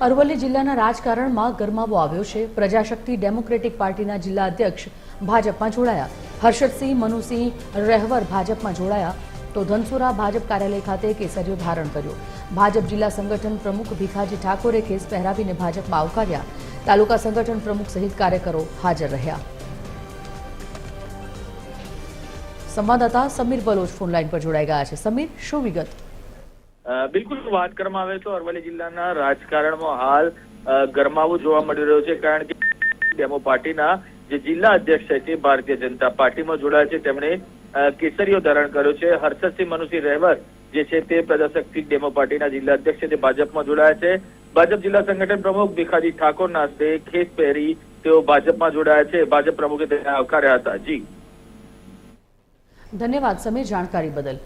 અરવલ્લી જિલ્લાના રાજકારણમાં ગરમાવો આવ્યો છે. પ્રજાશક્તિ ડેમોક્રેટિક પાર્ટીના જિલ્લા અધ્યક્ષ ભાજપમાં જોડાયા. હર્ષદસિંહ, મનુસિંહ રહેવર ભાજપમાં જોડાયા. તો ધનસુરા ભાજપ કાર્યાલય ખાતે કેસરીઓ ધારણ કર્યો. ભાજપ જિલ્લા સંગઠન પ્રમુખ ભીખાજી ઠાકોરે ખેસ પહેરાવીને ભાજપમાં આવકાર્યા. તાલુકા સંગઠન પ્રમુખ સહિત કાર્યકરો હાજર રહ્યા. સંવાદદાતા સમીર બલોચ ફોનલાઈન પર જોડાઈ ગયા છે. સમીર, શું વિગત? બિલકુલ વાત કરવામાં આવે તો અરવલ્લી જિલ્લાના રાજકારણમાં હાલ ગરમાવો જોવા મળી રહ્યો છે કારણ કે ડેમો પાર્ટીના જે જિલ્લા અધ્યક્ષ છે તે ભારતીય જનતા પાર્ટીમાં જોડાયા છે. તેમણે કેસરીઓ ધારણ કર્યો છે. હર્ષદસિંહ મનુસિંહ રહેવર જે છે તે પ્રજાશક્તિ ડેમો પાર્ટીના જિલ્લા અધ્યક્ષ છે તે ભાજપમાં જોડાયા છે. ભાજપ જિલ્લા સંગઠન પ્રમુખ ભીખાજી ઠાકોરના હસ્તે ખેસ પહેરી તેઓ ભાજપમાં જોડાયા છે. ભાજપ પ્રમુખે તેને આવકાર્યા હતા. જી. ધન્યવાદ. સમીર જાણકારી બદલ.